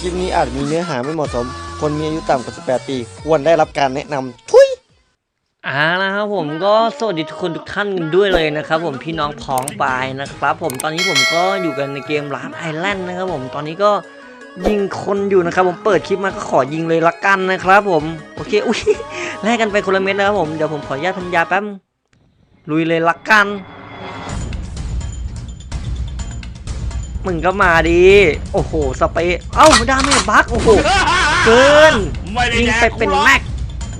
คลิปนี้อาจมีเนื้อหาไม่เหมาะสม คนมีอายุต่ำกว่า 18 ปี ควรได้รับการแนะนำทุยอ่านะครับผมก็สวัสดีทุกคนทุกท่านกันด้วยเลยนะครับผมพี่น้องพ้องปายนะครับ ผมตอนนี้ผมก็อยู่กันในเกมร้านไอแลนด์นะครับผมตอนนี้ก็ยิงคนอยู่นะครับ ผมเปิดคลิปมาก็ขอยิงเลยละกันนะครับ ผมโอเคอุ้ยแลกกันไปคนละเม็ดนะครับผมเดี๋ยวผมขออนุญาตพันยาแป๊บลุยเลยละกัน มึงก็มาดี โอ้โห สเปรย์เอ้าดาเมจบักโอ้โห เกินไม่ได้ยิงแดกไปเป็นกูหรอกแม็ก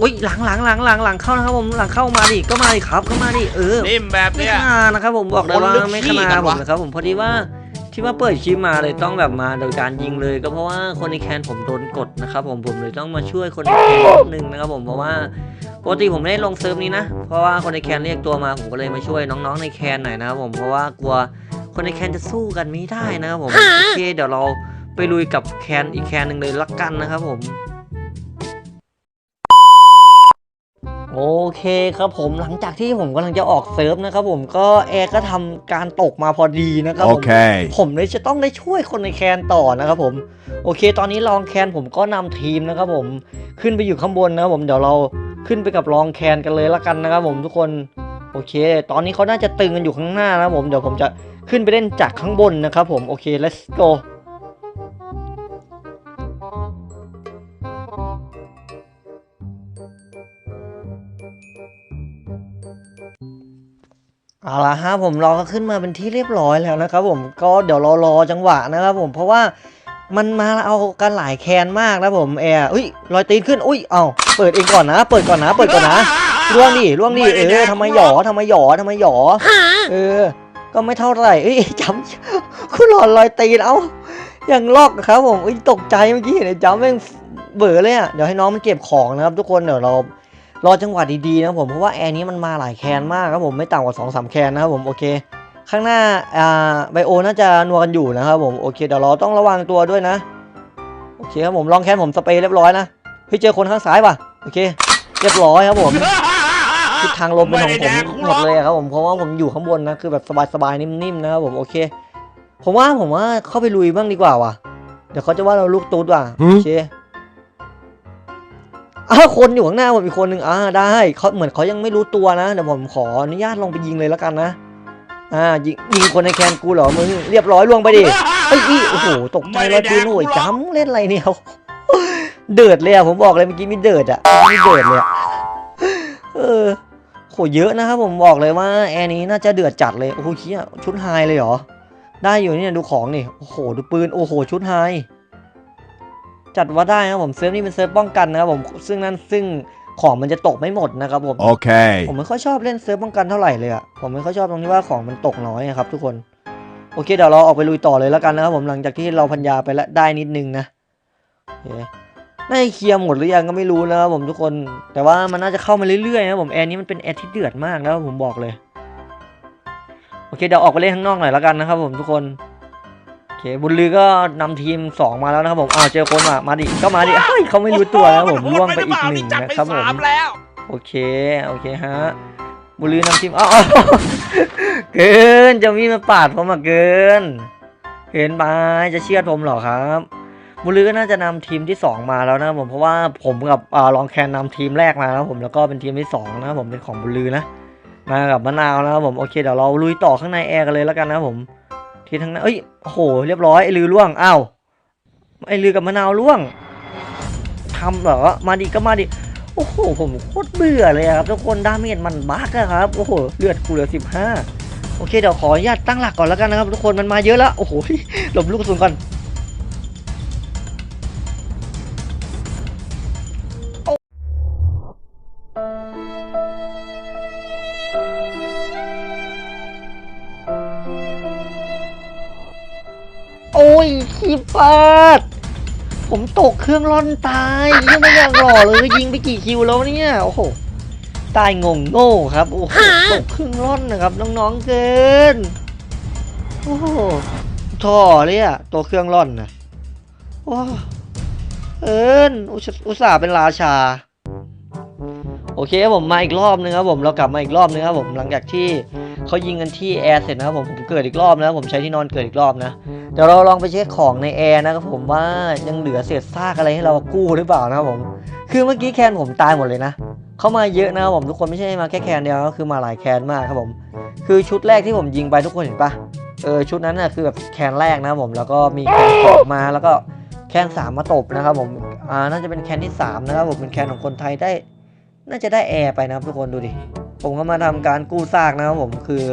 อุ้ยหลังหลังหลังหลังหลังเข้านะครับผมหลังเข้ามาดิก็มาดิครับก็มาดิเออ นิ่มแบบไม่เนี้ย ขนาดนะครับผมบอกเลยว่าคนลึกไม่ขี้ขนากัดนผมวะ นะครับผมพอดีว่าที่ว่าเปิดคลิปมาเลยต้องแบบมาโดยการยิงเลยก็เพราะว่าคนในแคนผมโดนกดนะครับผมผมเลยต้องมาช่วยคนในแคนนิดนึงนะครับผมเพราะว่าปกติผมไม่ได้ลงเซิร์ฟนี้นะเพราะว่าคนในแคนเรียกตัวมาผมก็เลยมาช่วยน้องๆในแคนหน่อยนะครับผมเพราะว่ากลัว คนในแคนจะสู้กันไม่ได้นะครับผมโอเคเดี๋ยวเราไปลุยกับแคนอีกแคนหนึ่งเลยละกันนะครับผมโอเคครับผมหลังจากที่ผมกำลังจะออกเซิร์ฟนะครับผมก็แอร์ก็ทำการตกมาพอดีนะครับผม Okay. ผมเลยจะต้องได้ช่วยคนในแคนต่อนะครับผมโอเค ตอนนี้รองแคนผมก็นำทีมนะครับผมขึ้นไปอยู่ข้างบนนะครับผมเดี๋ยวเราขึ้นไปกับรองแคนกันเลยละกันนะครับผมทุกคนโอเค ตอนนี้เขาน่าจะตึงกันอยู่ข้างหน้านะครับผมเดี๋ยวผมจะ ขึ้นไปเล่นจากข้างบนนะครับผม โอเค let's go เอาละฮะผมรอก็ขึ้นมาเป็นที่เรียบร้อยแล้วนะครับผมก็เดี๋ยวรอรอจังหวะนะครับผมเพราะว่ามันมาเอากันหลายแคนมากนะผมแอร์อุ้ยรอยตีนขึ้นอุ้ยเอาเปิดเองก่อนนะ เปิดก่อนนะ เปิดก่อนนะล่วงดิล่วงดิเออทำไมหยอทำไมหยอทำไมหยอเออ ก็ไม่เท่าไหร่เอ้ยจำคุณหลอนรอยตีนเอ้าอย่างลอกครับผมอุ้ยตกใจเมื่อกี้เห็นจำแม่งเบื่อเลยอะเดี๋ยวให้น้องมันเก็บของนะครับ ทุกคนเดี๋ยวเรารอจังหวะดีๆนะผมเพราะว่าแอร์นี้มันมาหลายแคนมากครับผมไม่ต่ำกว่า2อสแคนนะครับผมโอเค ข้างหน้าอ่าไบโอน่าจะนัวกันอยู่นะครับผมโอเคเดี๋ยวเราต้องระวังตัวด้วยนะโอเคครับผมลองแคนผมสเปรย์เรียบร้อยนะเฮ้ยเจอคนข้างซ้ายป่ะโอเค เรียบร้อยครับผม ทิศทางลมเป็นของผมหมดเลยอะครับผมเพราะว่าผมอยู่ข้างบนนะคือแบบสบายๆนิ่มๆนะครับผมโอเค ผมว่าผมว่าเข้าไปลุยบ้างดีกว่าว่ะ เดี๋ยวเขาจะว่าเราลูกตุ๊ดว่ะโอเคอ้าวคนอยู่ข้างหน้าผมอีกคนหนึ่งอ่าได้เขาเหมือนเขายังไม่รู้ตัวนะเดี๋ยวผมขออนุญาตลงไปยิงเลยแล้วกันนะอ่ายิงยิงคนในแคนกูเหรอมึงเรียบร้อยล่วงไปดิเอ้ยอี้โอ้โหตกใจเลยปืนโอ้ยจ้ำเล่นอะไรเนี่ยเดือดเลยอะผมบอกเลยเมื่อกี้มีเดือดอะมีเดือดเลยอะเออโหเยอะนะครับผมบอกเลยว่าแอร์นี้น่าจะเดือดจัดเลยโอ้โหเชี่ยชุดไฮเลยเหรอ ได้อยู่เนี่ยดูของนี่โอ้โหดูปืนโอ้โหชุดไฮจัดว่าได้นะครับผมเซิร์ฟนี่เป็นเซิร์ฟป้องกันนะครับผมซึ่งนั่นซึ่งของมันจะตกไม่หมดนะครับผม Okay. ผมไม่ค่อยชอบเล่นเซิร์ฟป้องกันเท่าไหร่เลยอะผมไม่ค่อยชอบตรงที่ว่าของมันตกน้อยอะครับ ทุกคนโอเคเดี๋ยวเราออกไปลุยต่อเลยแล้วกันนะครับผมหลังจากที่เราพันยาไปแล้วได้นิดนึงนะโอเค น่าจะเคลียร์หมดหรือยังก็ไม่รู้นะครับผมทุกคน แต่ว่ามันน่าจะเข้ามาเรื่อยๆนะผมแอร์นี้มันเป็นแอร์ที่เดือดมากนะครับผมบอกเลย โอเคเดี๋ยวออกไปเล่นข้างนอกหน่อยแล้วกันนะครับผมทุกคน โอเคบุญลือก็นำทีม 2 มาแล้วนะครับผมอ้าวเจอคนมามาดิก็มาดิเฮ้ยเขาไม่รู้ตัวนะครับผมล่วงไปอีกหนึ่งนะครับผมแล้วโอเคโอเคฮะบุญลือนำทีมอ้าวอ้าวเกินจะมีมาปาดผมมาเกิน เห็นไปจะเชื่อดผมเหรอครับ บุญลือก็น่าจะนำทีมที่ 2 มาแล้วนะผมเพราะว่าผมกับอ่ารองแคนนำทีมแรกมาแล้วผมแล้วก็เป็นทีมที่สองนะผมเป็นของบุญลือนะมากับมะนาวนะครับผมโอเคเดี๋ยวเราลุยต่อข้างในแอร์กันเลยแล้วกันนะผม ที่ทั้งนั้นเอ้ยโอ้โหเรียบร้อยไอ้ลือล่วงอ้าวไอ้ลือกับมะนาวล่วงทำเหรอมาดิก็มาดิโอ้โหผมโคตรเบื่อเลยครับทุกคนดาเมจมันบักอะครับโอ้โหเลือดกูเหลือสิบห้าโอเคเดี๋ยวขออนุญาตตั้งหลักก่อนแล้วกันนะครับทุกคนมันมาเยอะแล้วโอ้โหหลบลูกกระสุนก่อน ผมตกเครื่องร่อนตายยังไม่อยากหล่อเลยยิงไปกี่คิวแล้วเนี่ยโอ้โหตายงงโง่ครับโอ้โหตกเครื่องร่อนนะครับน้องๆเกินโอ้โหท่อเลยอะตัวเครื่องร่อนนะโอ้เอินอุตสอุตส่าห์เป็นราชา โอเคครับผมมาอีกรอบนึงครับผมเรากลับมาอีกรอบนึงครับผมหลังจากที่เขายิงกันที่แอร์เสร็จนะครับผมผมเกิดอีกรอบนะครับผมใช้ที่นอนเกิดอีกรอบนะ ดี๋ยวเราลองไปเช็คของในแอร์นะครับผมว่ายังเหลือเศษซากอะไรให้เรากู้หรือเปล่านะครับผม คือเมื่อกี้แคนผมตายหมดเลยนะ เข้ามาเยอะนะครับผมทุกคนไม่ใช่มาแค่แคนเดียวก็คือมาหลายแคนมากครับผม คือชุดแรกที่ผมยิงไปทุกคนเห็นปะเออชุดนั้นน่ะคือแบบแคนแรกนะครับผมแล้วก็มีแคนสองมาแล้วก็แคนสามมาตบนะครับผมอ่าน่าจะเป็นแคนที่สามนะครับผมเป็นแคนของคนไทยได้ น่าจะได้แอร์ไปนะครับทุกคนดูดิผมก็มาทำการกู้ซากนะครับผมคือ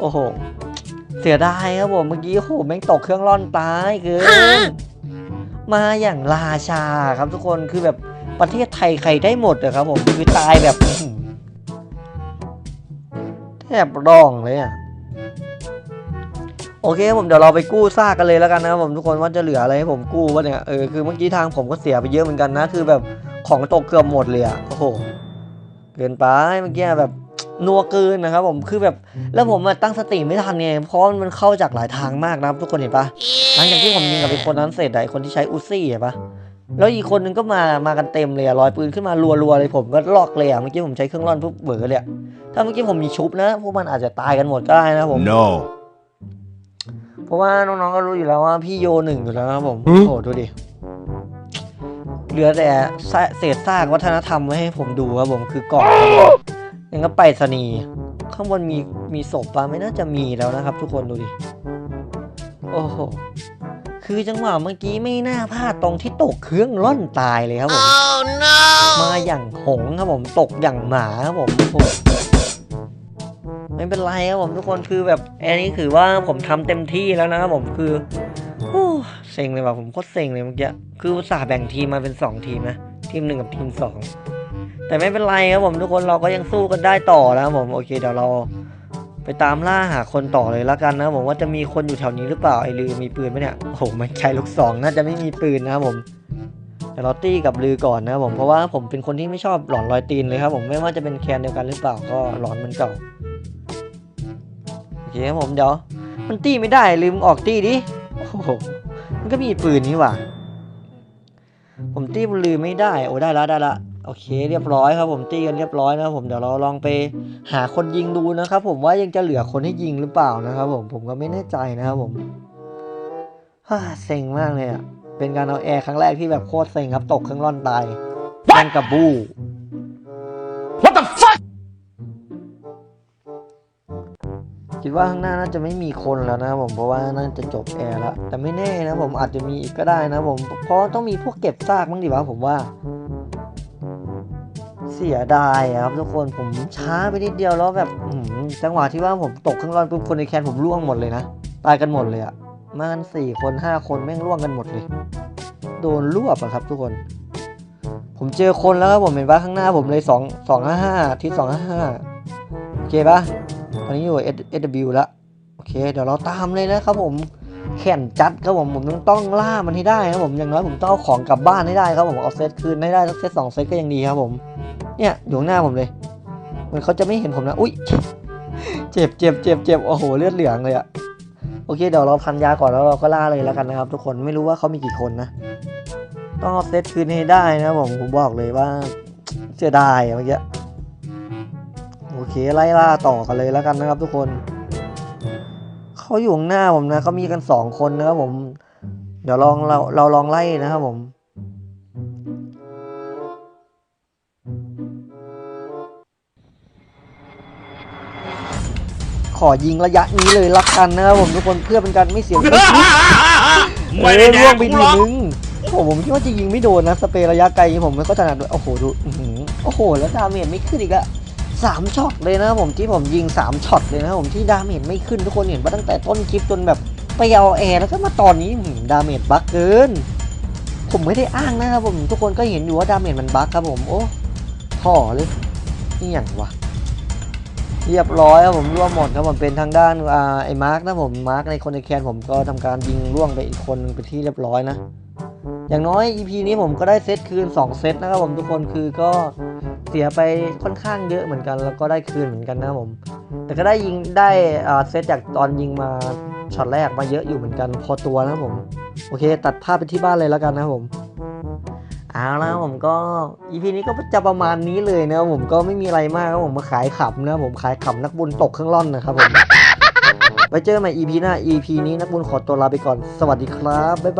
โอ้โห เสียดายครับผมเมื่อกี้โอ้โหแม่งตกเครื่องร่อนตายเกินมาอย่างราชาครับทุกคนคือแบบประเทศไทยใครได้หมดอะครับผมคือตายแบบอื้อหือแทบร้องเลยอะโอเคครับผมเดี๋ยวเราไปกู้ซากกันเลยแล้วกันนะครับผมทุกคนว่าจะเหลืออะไรให้ผมกู้วะเนี่ยเออคือเมื่อกี้ทางผมก็เสียไปเยอะเหมือนกันนะ คือแบบของตกเกือบหมดเลยอะโอ้โหเกินไปเมื่อกี้แบบ นัวเกินนะครับผมคือแบบแล้วผมมาตั้งสติไม่ทันไงเพราะมันเข้าจากหลายทางมากนะครับทุกคนเห็นปะหลังจากที่ผมยิงกับไอ้คนนั้นเสร็จอะไอ้คนที่ใช้อุซี่เห็นปะแล้วอีกคนนึงก็มามากันเต็มเลยอะลอยปืนขึ้นมารัวๆเลยผมก็ล็อกเลยอะเมื่อกี้ผมใช้เครื่องร่อนปุ๊บเบอเลยอะถ้าเมื่อกี้ผมมีชุบนะพวกมันอาจจะตายกันหมดก็ได้นะผม No. เพราะว่าน้องๆก็รู้อยู่แล้วว่าพี่โยหนึ่งอยู่แล้วนะครับผมหืโอ้มโหดูดิเหลือแต่ซะเศษซากวัฒนธรรมไว้ให้ผมดูครับผมคือกล่อง ยังก็ไปรษณีย์ข้างบนมีมีศพปะไม่น่าจะมีแล้วนะครับ ทุกคนดูดิ โอ้โห คือจังหวะเมื่อกี้ไม่น่าพลาดตรงที่ตกเครื่องร่อนตายเลยครับผมมาอย่างหงส์ครับผมตกอย่างหมาครับผมโอ้โหไม่เป็นไรครับผมทุกคนคือแบบอันนี้ถือว่าผมทำเต็มที่แล้วนะครับผมคือโอ้เซ็งเลยว่ะผมโคตรเซ็งเลยเมื่อกี้คืออุตส่าห์แบ่งทีมมาเป็นสองทีมนะ ทีมหนึ่งกับทีมสอง แต่ไม่เป็นไรครับผมทุกคนเราก็ยังสู้กันได้ต่อนะครับผมโอเคเดี๋ยวเราไปตามล่าหาคนต่อเลยล้วกันนะผมว่าจะมีคนอยู่แถวนี้หรือเปล่าไอ้ลือมีปืนไหมเนี่ยโอ้โหไม่ใช่ลูกสองน่าจะไม่มีปืนนะครับผมเดี๋ยวเราตี้กับลือก่อนนะครับผมเพราะว่าผมเป็นคนที่ไม่ชอบหลอนรอยตีนเลยครับผมไม่ว่าจะเป็นแคนเดียวกันหรือเปล่าก็หลอนเหมันเก่าโอเคครับผมเดี๋ยวมันตี้ไม่ได้ลืมออกตี้ดิโอ้โหมันก็มีปืนนี่หว่าผมตี้บลือไม่ได้โอ้ได้ละได้ละ อเคเรียบร้อยครับผมตี้กันเรียบร้อยนะครับผมเดี๋ยวเราลองไปหาคนยิงดูนะครับผมว่ายังจะเหลือคนให้ยิงหรือเปล่านะครับผมผมก็ไม่แน่ใจนะครับผมฮ่าเซ็งมากเลยอะเป็นการเอาแอร์ครั้งแรกที่แบบโคตรเซ็งครับตกเครื่องร่อนตายแมงกับบู What the fuck? คิดว่าข้างหน้าน่าจะไม่มีคนแล้วนะครับผมเพราะว่าน่าจะจบแอร์แล้วแต่ไม่แน่นะผมอาจจะมีอีกก็ได้นะผมเพราะต้องมีพวกเก็บซากบ้างดิวะผมว่า เสียดายครับทุกคนผมช้าไปนิดเดียวแล้วแบบจังหวะที่ว่าผมตกเครื่องร่อนปุ๊บคนในแคนผมร่วงหมดเลยนะตายกันหมดเลยอะมากันสี่คนห้าคนแม่งร่วงกันหมดเลย โดนรวบอะครับ ทุกคน ผมเจอคนแล้วครับผมเห็นปะข้างหน้าผมเลยสองสองห้าห้าที่สองห้าห้าโอเคปะตอนนี้อยู่ S W แล้วโอเค เดี๋ยวเราตามเลยนะครับผม แข่นจัดครับผมผมต้องต้องล่ามันให้ได้ครับผมอย่างน้อยผมต้องเอาของกลับบ้านให้ได้ครับผมเอาเซตคืนให้ได้สักเซตสองเซตก็ยังดีครับผมเนี่ยอยู่หน้าผมเลยเหมือนเขาจะไม่เห็นผมนะอุ้ยเจ็บเจ็บเจ็บเจ็บโอ้โหเลือดเหลืองเลยอะโอเคเดี๋ยวเราพันยาก่อนแล้วเราก็ล่าเลยแล้วกันนะครับ ทุกคนไม่รู้ว่าเขามีกี่คนนะต้องเอาเซตคืนให้ได้นะผมผมบอกเลยว่าเสียดายเมื่อกี้โอเคไล่ล่าต่อกันเลยแล้วกันนะครับ ทุกคน เขาอยู่ข้างหน้าผมนะเขามีกันสองคนนะครับผม เดี๋ยวลองเราเราลองไล่นะครับผมขอยิงระยะนี้เลยละกันนะครับผมทุกคนเพื่อเป็นการไม่เสียเวลาไม่ได้แดร่วกงไปกูทีหรอกนึงโอ้โหผมคิดว่าจะยิงไม่โดนนะสเปรย์ระยะไกลผมไม่ก็ถนัดด้วยโอ้โหดูอื้อหือโอ้โหแล้วดาเมจไม่ขึ้นอีกอะ สามช็อตเลยนะผมที่ผมยิงสามช็อตเลยนะผมที่ดาเมจไม่ขึ้นทุกคนเห็นว่าตั้งแต่ต้นคลิปจนแบบไปเอาแอร์แล้วก็มาตอนนี้หือดาเมจบั๊กเกิน ผมไม่ได้อ้างนะครับผมทุกคนก็เห็นอยู่ว่าดาเมจมันบั๊กครับผมโอ้ท่อเลยนี่อย่างวะเรียบร้อยครับผมร่วมหมดครับผมเป็นทางด้านอ่าไอ้มาร์กนะผมมาร์กในคนในแคนผมก็ทำการยิงร่วงไปอีกคนไปที่เรียบร้อยนะอย่างน้อย EP นี้ผมก็ได้เซตคืน 2 เซตนะครับผมทุกคนคือก็ เสียไปค่อนข้างเยอะเหมือนกัน แล้วก็ได้คืนเหมือนกันนะครับผม แต่ก็ได้ยิงได้อ่าเซตจากตอนยิงมาช็อตแรกมาเยอะอยู่เหมือนกันพอตัวนะผม โอเค ตัดภาพไปที่บ้านเลยแล้วกันนะผมเอาแล้วผมก็ EP นี้ก็จะประมาณนี้เลยนะผมก็ไม่มีอะไรมากครับผมมาขายขำนะผมขายขำนักบุญตกเครื่องร่อนนะครับผมไว้เจอกันใหม่ EP หน้า EP นี้นักบุญขอตัวลาไปก่อนสวัสดีครับบ๊ายบาย